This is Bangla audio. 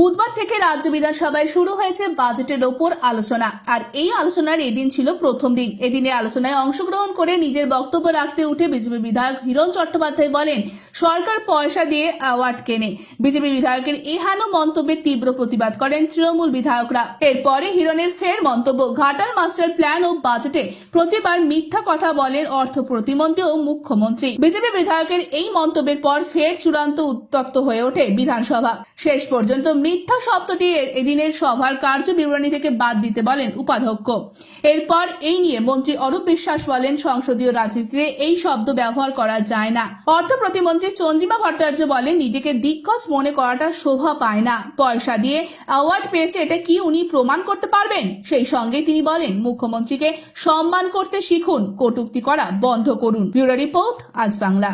বুধবার থেকে রাজ্য বিধানসভায় শুরু হয়েছে বাজেটের ওপর আলোচনা। আর এই আলোচনার এদিন ছিল প্রথম দিন। এদিনে আলোচনায় অংশগ্রহণ করে নিজের বক্তব্য রাখতে উঠে বিজেপি বিধায়ক হিরণ চট্টোপাধ্যায় বলেন, সরকার পয়সা দিয়ে অ্যাওয়ার্ড কেনে। বিজেপি বিধায়কের এহানো মন্তব্যের তীব্র প্রতিবাদ করেন তৃণমূল বিধায়করা। এরপরে হিরণের ফের মন্তব্য, ঘাটাল মাস্টার প্ল্যান ও বাজেটে প্রতিবার মিথ্যা কথা বলেন অর্থ প্রতিমন্ত্রী ও মুখ্যমন্ত্রী। বিজেপি বিধায়কের এই মন্তব্যের পর ফের চূড়ান্ত উত্তপ্ত হয়ে ওঠে বিধানসভা। শেষ পর্যন্ত মিথ্যা শব্দটি এদিনের সভার কার্য বিবরণী থেকে বাদ দিতে বলেন উপাধ্যক্ষ। এরপর এই নিয়ে মন্ত্রী অরূপ বিশ্বাস বলেন, সংসদীয় রাজনীতিতে এই শব্দ ব্যবহার করা যায় না। অর্থ প্রতিমন্ত্রী চন্দ্রিমা ভট্টাচার্য বলেন, নিজেকে দিগ্গজ মনে করাটা শোভা পায় না। পয়সা দিয়ে অ্যাওয়ার্ড পেয়েছে, এটা কি উনি প্রমাণ করতে পারবেন? সেই সঙ্গে তিনি বলেন, মুখ্যমন্ত্রীকে সম্মান করতে শিখুন, কটূক্তি করা বন্ধ করুন। ব্যুরো রিপোর্ট, আজ বাংলা।